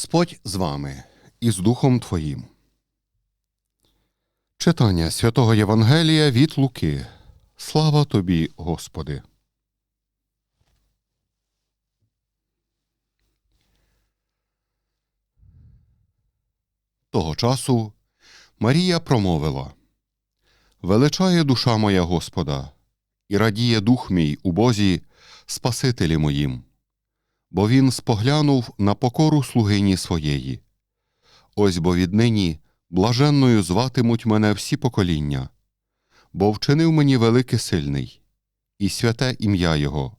Господь з вами і з Духом Твоїм. Читання святого Євангелія від Луки. Слава тобі, Господи. Того часу Марія промовила Величає душа моя Господа, і радіє дух мій у Бозі, Спасителі моїм, бо він споглянув на покору слугині своєї. Ось бо віднині блаженною зватимуть мене всі покоління, бо вчинив мені великий сильний, і святе ім'я Його,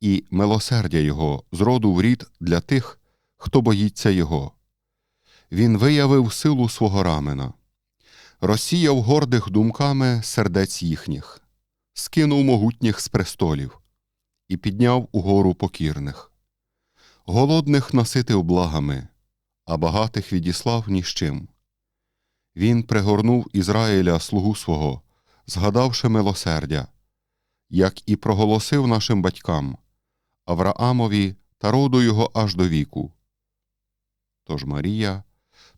і милосердя Його з роду в рід для тих, хто боїться Його. Він виявив силу свого рамена, розсіяв гордих думками сердець їхніх, скинув могутніх з престолів і підняв угору покірних. Голодних наситив благами, а багатих відіслав ні з чим. Він пригорнув Ізраїля слугу свого, згадавши милосердя, як і проголосив нашим батькам, Авраамові та роду його аж до віку. Тож Марія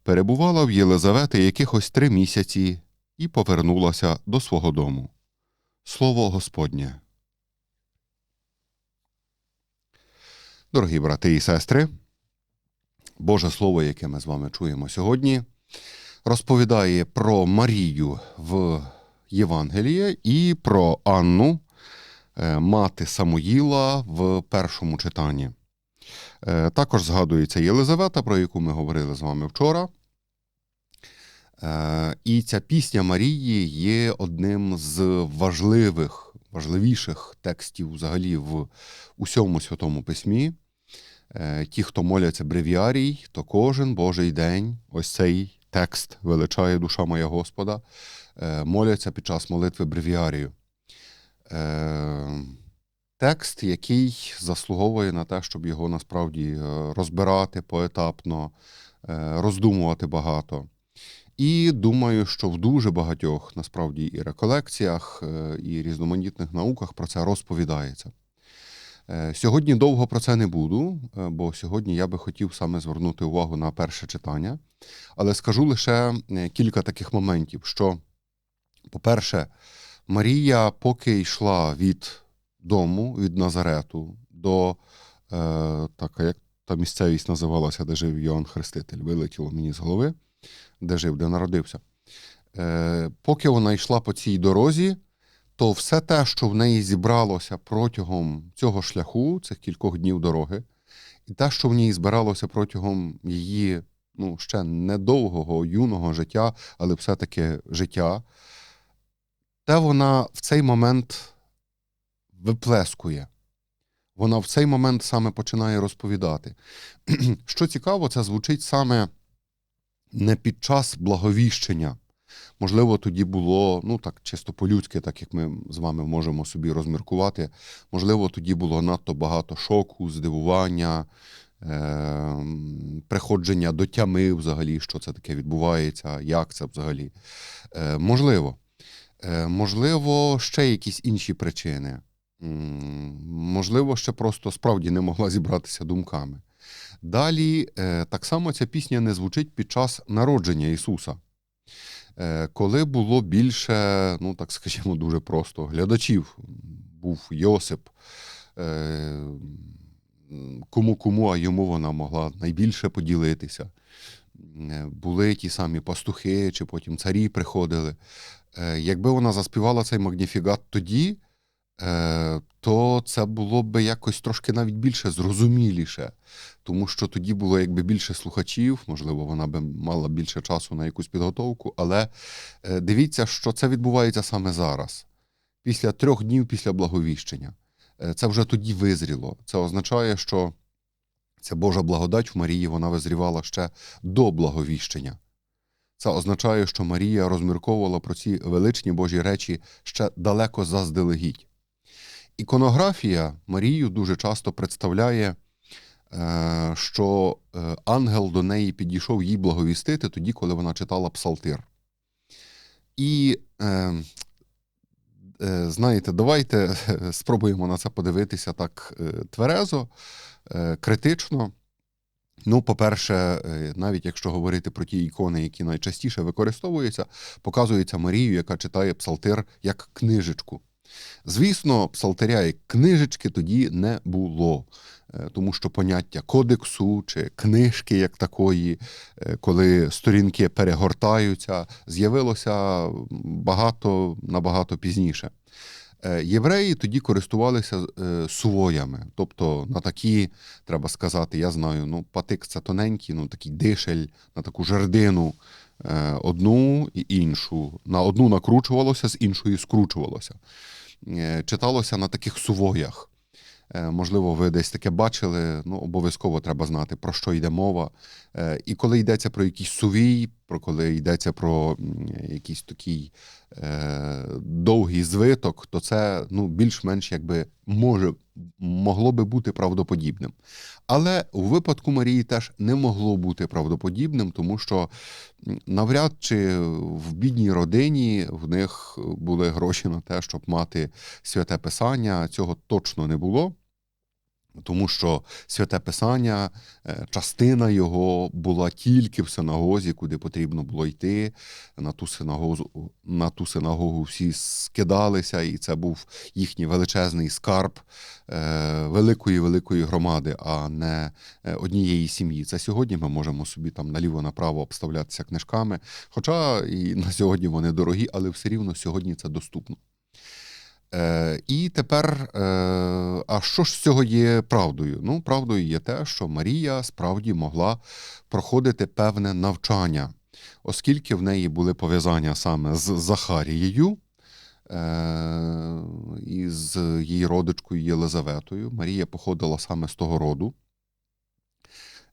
перебувала в Єлизавети якихось три місяці і повернулася до свого дому. Слово Господнє. Дорогі брати і сестри, Боже Слово, яке ми з вами чуємо сьогодні, розповідає про Марію в Євангелії і про Анну, е, мати Самуїла в першому читанні. Е, Також згадується Єлизавета, про яку ми говорили з вами вчора. Е, І ця пісня Марії є одним з важливих, важливіших текстів взагалі в усьому святому письмі. Е, Ті, хто моляться бревіарій, то кожен Божий день, ось цей текст величає душа моя Господа, е, моляться під час молитви бревіарію. Е, Текст, який заслуговує на те, щоб його насправді розбирати поетапно, роздумувати багато. І думаю, що в дуже багатьох насправді і реколекціях, і різноманітних науках про це розповідається. Е, Сьогодні довго про це не буду, е, бо сьогодні я би хотів саме звернути увагу на перше читання. Але скажу лише е, кілька таких моментів: що, по-перше, Марія, поки йшла від дому, від Назарету до е, така, як та місцевість називалася, де жив Йоанн Хреститель, вилетіло мені з голови, де жив, де народився. Е, Поки вона йшла по цій дорозі, то все те, що в неї зібралося протягом цього шляху, цих кількох днів дороги, і те, що в ній збиралося протягом її ну, ще недовгого юного життя, але все-таки життя, те вона в цей момент виплескує. Вона в цей момент саме починає розповідати. Що цікаво, це звучить саме не під час благовіщення. Можливо, тоді було, ну так, чисто по-людськи, так як ми з вами можемо собі розміркувати. Можливо, тоді було надто багато шоку, здивування, е- приходження до тями взагалі, що це таке відбувається, як це взагалі. Е- можливо. Е- можливо, ще якісь інші причини. Можливо, ще просто справді не могла зібратися думками. Далі, е, так само ця пісня не звучить під час народження Ісуса. Е, Коли було більше, ну так скажімо, дуже просто глядачів, був Йосип, е, кому кому, а йому вона могла найбільше поділитися. Е, Були ті самі пастухи, чи потім царі приходили. Якби вона заспівала цей магніфігат тоді, то це було б якось трошки навіть більше зрозуміліше, тому що тоді було якби більше слухачів, можливо, вона би мала більше часу на якусь підготовку, але е, дивіться, що це відбувається саме зараз, після трьох днів після благовіщення. Е, Це вже тоді визріло. Це означає, що ця Божа благодать в Марії вона визрівала ще до благовіщення. Це означає, що Марія розмірковувала про ці величні Божі речі ще далеко заздалегідь. Іконографія Марію дуже часто представляє, е, що е, ангел до неї підійшов їй благовістити тоді, коли вона читала псалтир. І е, знаєте, давайте спробуємо на це подивитися так тверезо, критично. Ну, по-перше, навіть якщо говорити про ті ікони, які найчастіше використовуються, показується Марію, яка читає псалтир як книжечку. Звісно, псалтиря як книжечки тоді не було, е, тому що поняття кодексу чи книжки як такої, е, коли сторінки перегортаються, з'явилося багато набагато пізніше. Е, Євреї тоді користувалися сувоями, тобто на такі, треба сказати, я знаю, ну, патик це тоненький, ну такий дишель, на таку жердину одну і іншу. На одну накручувалося, з іншої скручувалося. Е, Читалося на таких сувоях. Е, Можливо, ви десь таке бачили, ну обов'язково треба знати, про що йде мова. Е, І коли йдеться про якийсь сувій, про коли йдеться про якийсь такий е, довгий звиток, то це ну, більш-менш якби може, могло би бути правдоподібним. Але у випадку Марії теж не могло бути правдоподібним, тому що навряд чи в бідній родині в них були гроші на те, щоб мати святе писання. Цього точно не було. Тому що святе писання, е, частина його була тільки в синагозі, куди потрібно було йти. На ту синагогу, на ту синагогу всі скидалися, і це був їхній величезний скарб е, великої великої громади, а не е, однієї сім'ї. Це сьогодні ми можемо собі там наліво-направо обставлятися книжками. Хоча і на сьогодні вони дорогі, але все рівно сьогодні це доступно. Е, і тепер, е, а що ж з цього є правдою? Ну, правдою є те, що Марія справді могла проходити певне навчання, оскільки в неї були пов'язання саме з Захарією е, і з її родичкою Єлизаветою. Марія походила саме з того роду.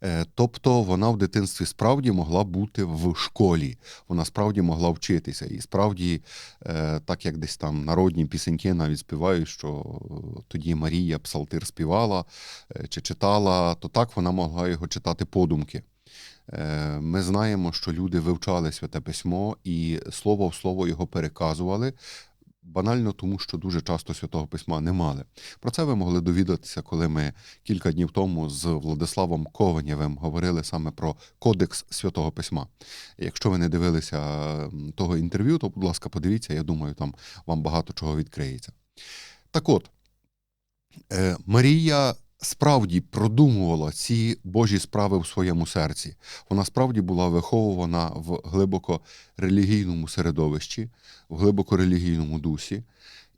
Е, Тобто вона в дитинстві справді могла бути в школі, вона справді могла вчитися. І справді, е, так як десь там народні пісеньки навіть співають, що тоді Марія псалтир співала е, чи читала, то так вона могла його читати подумки. Е, Ми знаємо, що люди вивчали святе письмо і слово в слово його переказували. Банально тому, що дуже часто святого письма не мали. Про це ви могли довідатися, коли ми кілька днів тому з Владиславом Кованєвим говорили саме про Кодекс Святого Письма. Якщо ви не дивилися того інтерв'ю, то, будь ласка, подивіться, я думаю, там вам багато чого відкриється. Так от, е, Марія справді продумувала ці Божі справи в своєму серці. Вона справді була виховувана в глибоко релігійному середовищі, в глибоко релігійному дусі.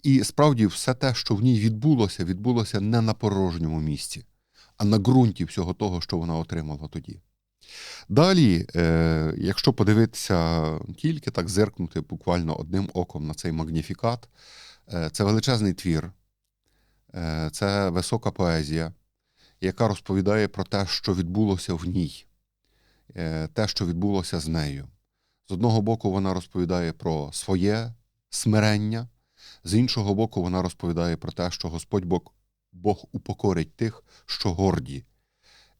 І справді все те, що в ній відбулося, відбулося не на порожньому місці, а на ґрунті всього того, що вона отримала тоді. Далі, е, якщо подивитися тільки так зеркнути буквально одним оком на цей магніфікат, е, це величезний твір, це висока поезія, яка розповідає про те, що відбулося в ній, е, те, що відбулося з нею. З одного боку, вона розповідає про своє смирення, з іншого боку, вона розповідає про те, що Господь Бог, Бог упокорить тих, що горді.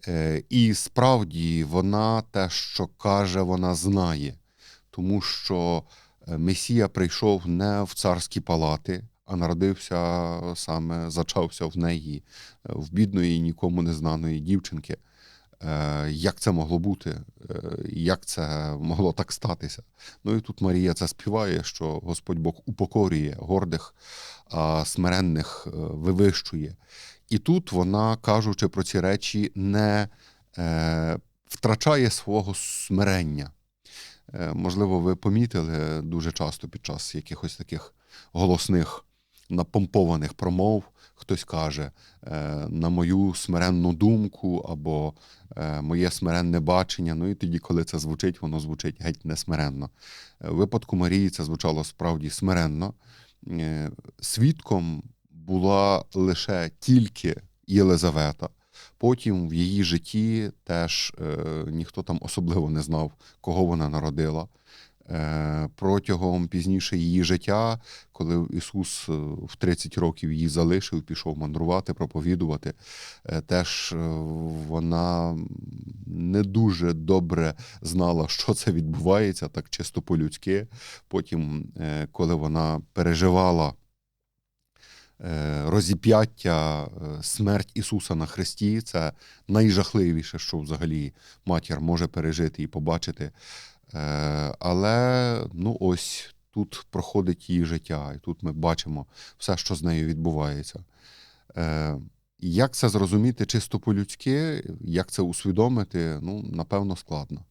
Е, І справді вона те, що каже, вона знає, тому що е, Месія прийшов не в царські палати, а народився саме, зачався в неї, е, в бідної, нікому не знаної дівчинки. Е, Як це могло бути? Е, Як це могло так статися? Ну і тут Марія це співає, що Господь Бог упокорює гордих, а смиренних е, вивищує. І тут вона, кажучи про ці речі, не е, втрачає свого смирення. Е, можливо, ви помітили дуже часто під час якихось таких голосних напомпованих промов, хтось каже е, на мою смиренну думку або е, моє смиренне бачення. Ну і тоді, коли це звучить, воно звучить геть несмиренно. Е, В випадку Марії це звучало справді смиренно. Свідком була лише тільки Єлизавета. Потім в її житті теж е, ніхто там особливо не знав, кого вона народила. Е, протягом пізніше її життя, коли Ісус е, в 30 років її залишив, пішов мандрувати, проповідувати, е, теж вона не дуже добре знала, що це відбувається, так чисто по-людськи. Потім, коли вона переживала розіп'яття, смерть Ісуса на Христі це найжахливіше, що взагалі матір може пережити і побачити. Е, Але ну ось тут проходить її життя, і тут ми бачимо все, що з нею відбувається. Е, Як це зрозуміти чисто по-людськи, як це усвідомити, ну, напевно, складно.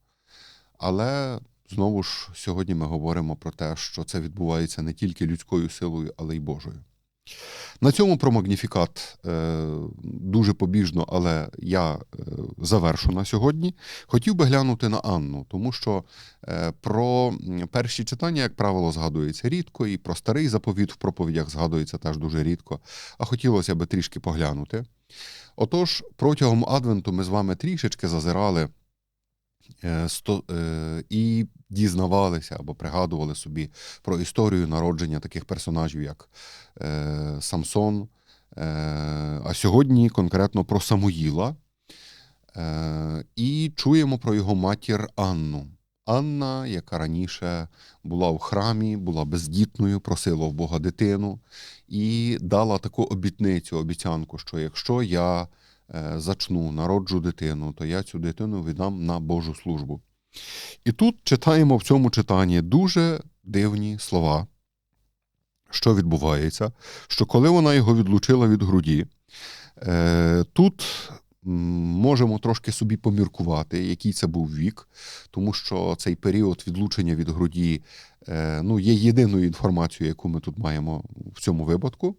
Але знову ж сьогодні ми говоримо про те, що це відбувається не тільки людською силою, але й Божою. На цьому про магніфікат е, дуже побіжно, але я е, завершу на сьогодні. Хотів би глянути на Анну, тому що е, про перші читання, як правило, згадується рідко, і про старий заповіт в проповідях згадується теж дуже рідко. А хотілося би трішки поглянути. Отож, протягом Адвенту ми з вами трішечки зазирали і дізнавалися або пригадували собі про історію народження таких персонажів, як е, Самсон. Е, а сьогодні конкретно про Самуїла. Е, і чуємо про його матір Анну. Анна, яка раніше була в храмі, була бездітною, просила в Бога дитину і дала таку обітницю, обіцянку, що якщо я е, зачну, народжу дитину, то я цю дитину віддам на Божу службу. І тут читаємо в цьому читанні дуже дивні слова, що відбувається, що коли вона його відлучила від груді, е, тут можемо трошки собі поміркувати, який це був вік, тому що цей період відлучення від груді е, ну, є єдиною інформацією, яку ми тут маємо в цьому випадку.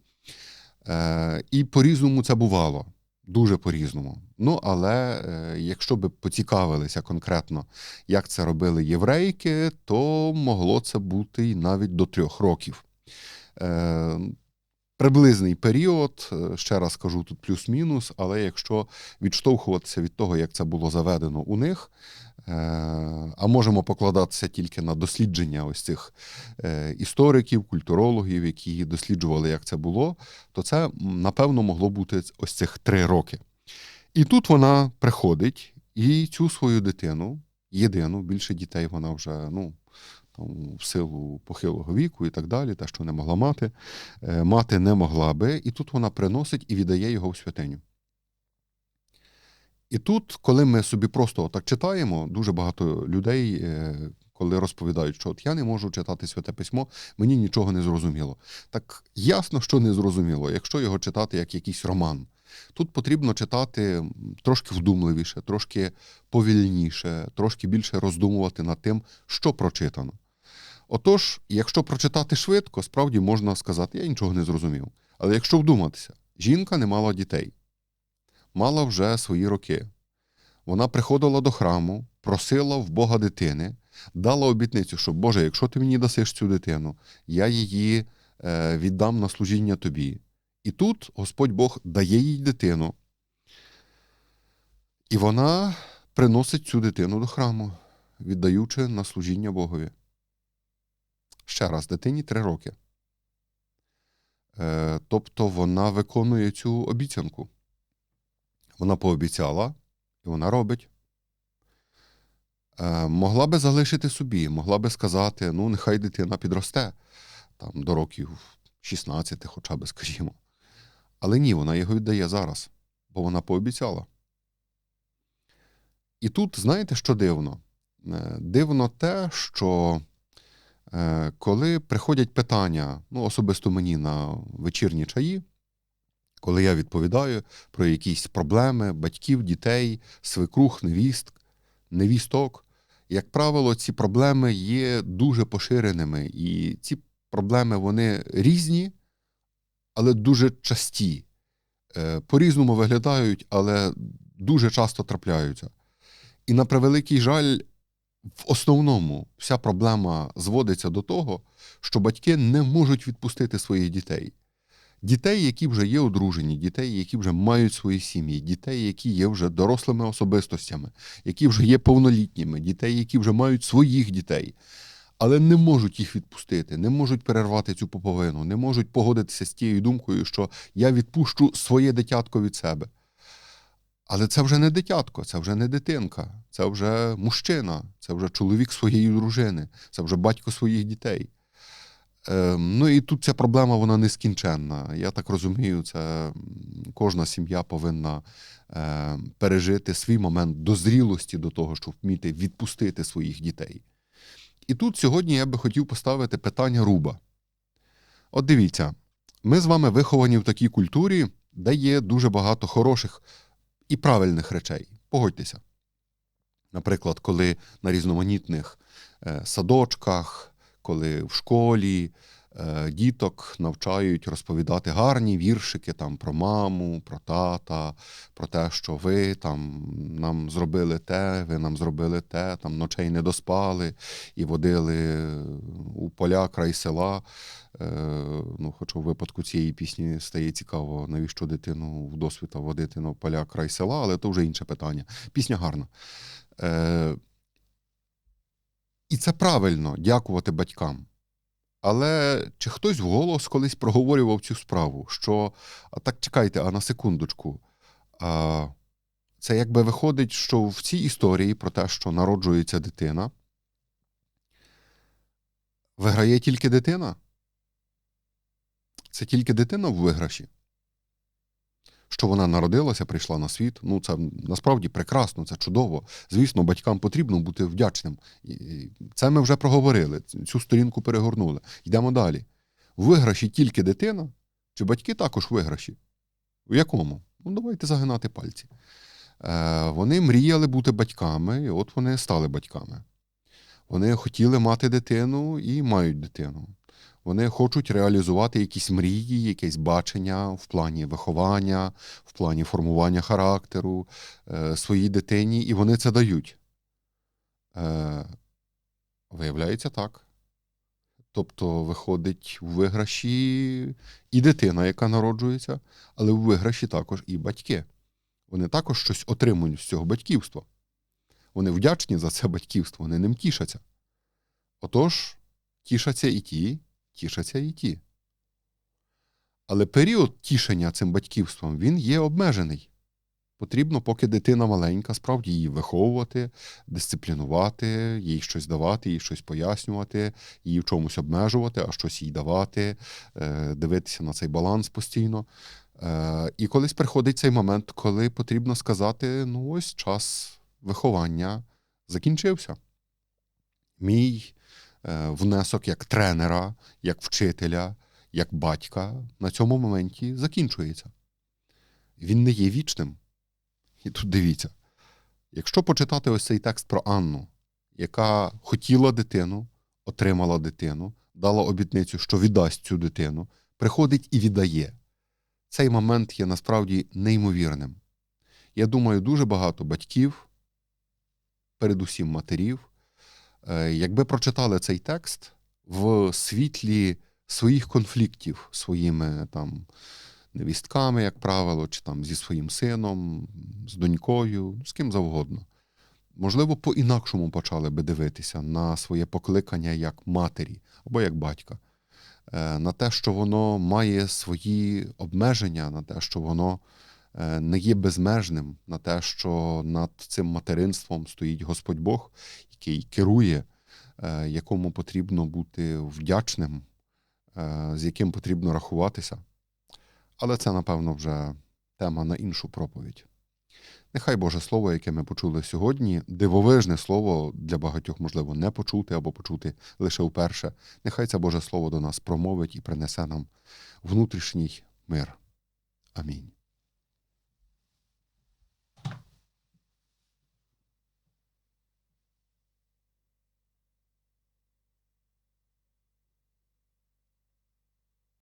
Е, І по-різному це бувало. Дуже по-різному. Ну, але е, якщо би поцікавилися конкретно, як це робили єврейки, то могло це бути і навіть до трьох років. Е, приблизний період, е, ще раз кажу, тут плюс-мінус, але якщо відштовхуватися від того, як це було заведено у них, е, а можемо покладатися тільки на дослідження ось цих е, істориків, культурологів, які досліджували, як це було, то це напевно могло бути ось цих три роки. І тут вона приходить і цю свою дитину, єдину, більше дітей вона вже ну, в силу похилого віку і так далі, те, що не могла мати, е, мати не могла би, і тут вона приносить і віддає його в святиню. І тут, коли ми собі просто так читаємо, дуже багато людей, е, коли розповідають, що от я не можу читати святе письмо, мені нічого не зрозуміло. Так ясно, що не зрозуміло, якщо його читати як якийсь роман. Тут потрібно читати трошки вдумливіше, трошки повільніше, трошки більше роздумувати над тим, що прочитано. Отож, якщо прочитати швидко, справді можна сказати, я нічого не зрозумів. Але якщо вдуматися, жінка не мала дітей, мала вже свої роки. Вона приходила до храму, просила в Бога дитини, дала обітницю, що Боже, якщо ти мені дасиш цю дитину, я її е, віддам на служіння тобі. І тут Господь Бог дає їй дитину, і вона приносить цю дитину до храму, віддаючи на служіння Богові. Ще раз, дитині три роки. Е, тобто вона виконує цю обіцянку. Вона пообіцяла, і вона робить. Е, могла би залишити собі, могла би сказати: ну, нехай дитина підросте там, до років 16, хоча б, скажімо. Але ні, вона його віддає зараз, бо вона пообіцяла. І тут, знаєте, що дивно? Е, Дивно те, що коли приходять питання, ну, особисто мені на вечірні чаї, коли я відповідаю про якісь проблеми батьків, дітей, свекрух, невіст, невісток, як правило, ці проблеми є дуже поширеними, і ці проблеми вони різні, але дуже часті. Е, По-різному виглядають, але дуже часто трапляються. І на превеликий жаль, в основному вся проблема зводиться до того, що батьки не можуть відпустити своїх дітей. Дітей, які вже є одружені, дітей, які вже мають свої сім'ї, дітей, які є вже дорослими особистостями, які вже є повнолітніми, дітей, які вже мають своїх дітей, але не можуть їх відпустити, не можуть перервати цю поповину, не можуть погодитися з тією думкою, що я відпущу своє дитятко від себе. Але це вже не дитятко, це вже не дитинка, це вже мужчина, це вже чоловік своєї дружини, це вже батько своїх дітей. Е, ну і тут ця проблема вона нескінченна. Я так розумію, це кожна сім'я повинна е, пережити свій момент дозрілості до того, щоб вміти відпустити своїх дітей. І тут сьогодні я би хотів поставити питання руба. От дивіться, ми з вами виховані в такій культурі, де є дуже багато хороших і правильних речей. Погодьтеся. Наприклад, коли на різноманітних е, садочках, коли в школі діток навчають розповідати гарні віршики там про маму, про тата, про те, що ви там нам зробили те, ви нам зробили те, там ночей не доспали і водили у поля край села. Е, ну, хоч у випадку цієї пісні стає цікаво, навіщо дитину в досвіта водити на поля край села, але то вже інше питання. Пісня гарна. Е, і це правильно дякувати батькам. Але чи хтось вголос колись проговорював цю справу? Що а так чекайте, а на секундочку. А, це якби виходить, що в цій історії про те, що народжується дитина, виграє тільки дитина? Це тільки дитина в виграші. Що вона народилася, прийшла на світ. Ну, це насправді прекрасно, це чудово. Звісно, батькам потрібно бути вдячним. Це ми вже проговорили. Цю сторінку перегорнули. Йдемо далі. Виграші тільки дитина, чи батьки також виграші? В якому? Ну, давайте загинати пальці. Е, вони мріяли бути батьками, і от вони стали батьками. Вони хотіли мати дитину і мають дитину. Вони хочуть реалізувати якісь мрії, якесь бачення в плані виховання, в плані формування характеру е, своїй дитині, і вони це дають. Е, виявляється так. Тобто виходить в виграші і дитина, яка народжується, але в виграші також і батьки. Вони також щось отримують з цього батьківства. Вони вдячні за це батьківство, вони ним тішаться. Отож, тішаться і ті, тішаться і ті. Але період тішення цим батьківством він є обмежений. Потрібно, поки дитина маленька, справді її виховувати, дисциплінувати, їй щось давати, їй щось пояснювати, її в чомусь обмежувати, а щось їй давати, е, дивитися на цей баланс постійно. Е, І колись приходить цей момент, коли потрібно сказати: ну, ось час виховання закінчився. Мій внесок як тренера, як вчителя, як батька на цьому моменті закінчується. Він не є вічним. І тут дивіться, якщо почитати ось цей текст про Анну, яка хотіла дитину, отримала дитину, дала обітницю, що віддасть цю дитину, приходить і віддає. Цей момент є насправді неймовірним. Я думаю, дуже багато батьків, передусім матерів, е, якби прочитали цей текст в світлі своїх конфліктів своїми там невістками, як правило, чи там зі своїм сином, з донькою, з ким завгодно. Можливо, по-інакшому почали би дивитися на своє покликання як матері або як батька, Е, на те, що воно має свої обмеження, на те, що воно е, не є безмежним, на те, що над цим материнством стоїть Господь Бог, який керує, е, якому потрібно бути вдячним, е, з яким потрібно рахуватися. Але це, напевно, вже тема на іншу проповідь. Нехай Боже Слово, яке ми почули сьогодні, дивовижне слово для багатьох, можливо, не почути або почути лише вперше. Нехай це Боже Слово до нас промовить і принесе нам внутрішній мир. Амінь.